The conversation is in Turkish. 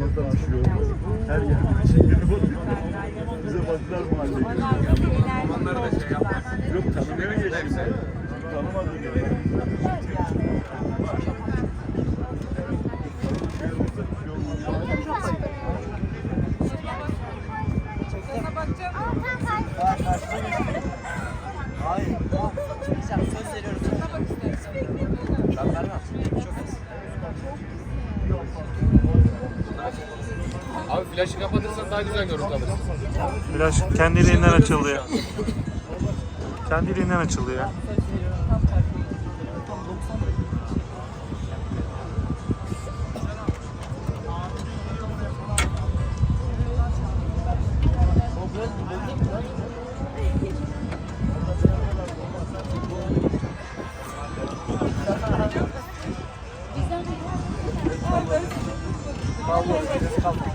Şey olmadı. Her yer bir şey yapalım. Bize baktılar mahalleye. Onları da şey yapmaz. Yok tanımaya geçti. Tanımadım ya. Abi flaşı kapatırsan daha güzel görüntü alırsın. Flaş kendiliğinden açılıyor. Kendiliğinden Vallahi biz kalktık.